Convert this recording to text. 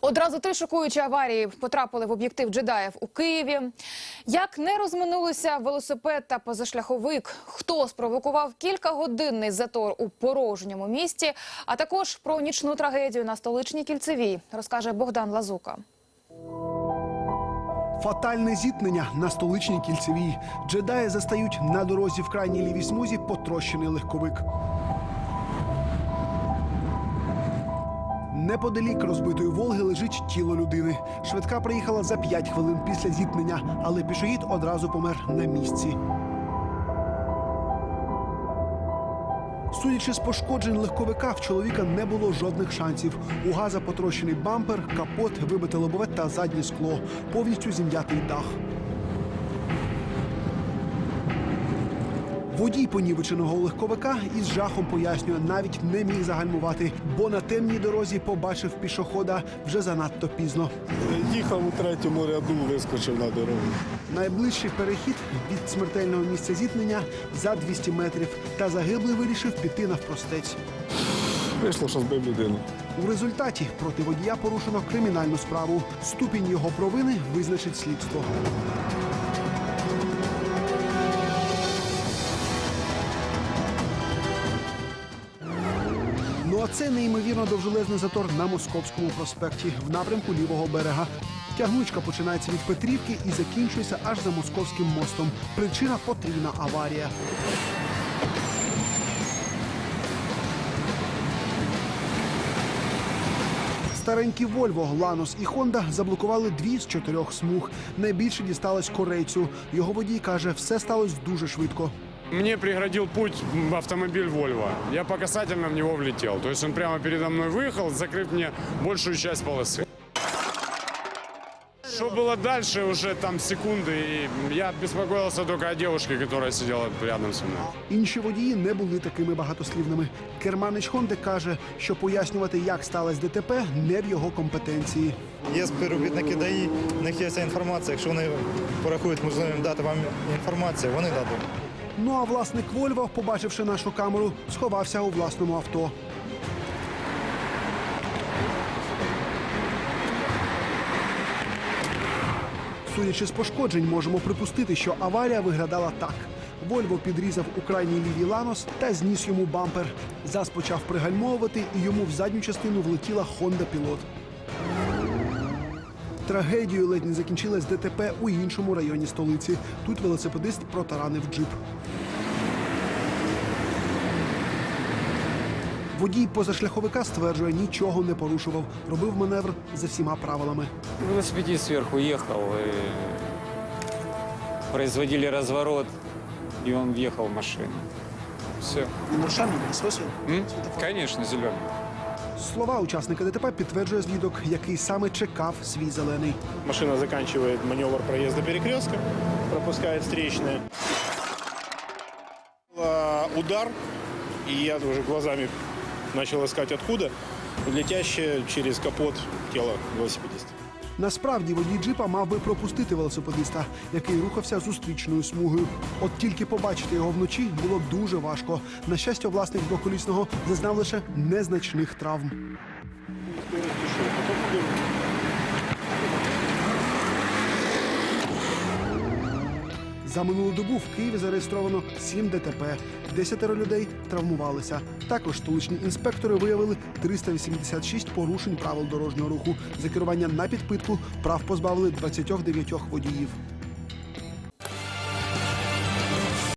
Одразу три шокуючі аварії потрапили в об'єктив джедаїв у Києві. Як не розминулися велосипед та позашляховик, хто спровокував кількагодинний затор у порожньому місті, а також про нічну трагедію на столичній кільцевій, розкаже Богдан Лазука. Фатальне зіткнення на столичній кільцевій. Джедаї застають на дорозі в крайній лівій смузі потрощений легковик. Неподалік розбитої Волги лежить тіло людини. Швидка приїхала за 5 хвилин після зіткнення, але пішохід одразу помер на місці. Судячи з пошкоджень легковика, в чоловіка не було жодних шансів. У газа потрощений бампер, капот, вибите лобове та заднє скло, повністю зім'ятий дах. Водій понівеченого легковика із жахом пояснює, навіть не міг загальмувати, бо на темній дорозі побачив пішохода вже занадто пізно. Їхав у третьому ряду, вискочив на дорогу. Найближчий перехід від смертельного місця зіткнення за 200 метрів. Та загиблий вирішив піти навпростець. Вийшло, що збив людину. У результаті проти водія порушено кримінальну справу. Ступінь його провини визначить слідство. Це неймовірно довжелезний затор на московському проспекті в напрямку лівого берега. Тягнучка починається від Петрівки і закінчується аж за московським мостом. Причина потрійна аварія. Старенькі Вольво, Ланос і Хонда заблокували дві з чотирьох смуг. Найбільше дісталось корейцю. Його водій каже, все сталося дуже швидко. Мне преградил путь автомобиль Volvo. Я по касательно в него влетел. То есть он прямо передо мной выехал, закрыв мне большую часть полосы. Что было дальше, уже там секунды, и я беспокоился только о девушке, которая сидела рядом со мной. Інші водії не були такими багатослівними. Керманич Хонди каже, що пояснювати, як сталося ДТП, не в його компетенції. Є співробітники ДАІ, в них є ця інформація. Якщо вони порахують можливим дати вам інформацію, вони дадуть. Ну а власник Вольво, побачивши нашу камеру, сховався у власному авто. Судячи з пошкоджень, можемо припустити, що аварія виглядала так. Вольво підрізав у крайній лівій ланос та зніс йому бампер. Зас почав пригальмовувати, і йому в задню частину влетіла Honda Pilot. Трагедією ледь не закінчилась ДТП у іншому районі столиці. Тут велосипедист протаранив джип. Водій позашляховика стверджує, нічого не порушував. Робив маневр за всіма правилами. Велосипедист сверху ехал, и производили разворот, и он въехал в машину. Все. Конечно, зеленый. Слова учасника ДТП підтверджує звідок, який саме чекав свій зелений. Машина закінчує маневр проїзду перекрестка, пропускає встречне. Удар, і я вже глазами почав шукати, откуда, летяще через капот тіла велосипедиста. Насправді водій джипа мав би пропустити велосипедиста, який рухався зустрічною смугою. От тільки побачити його вночі було дуже важко. На щастя, власник двоколісного зазнав лише незначних травм. За минулу добу в Києві зареєстровано 7 ДТП. Десятеро людей травмувалися. Також столичні інспектори виявили 386 порушень правил дорожнього руху. За керування на підпитку прав позбавили 29 водіїв.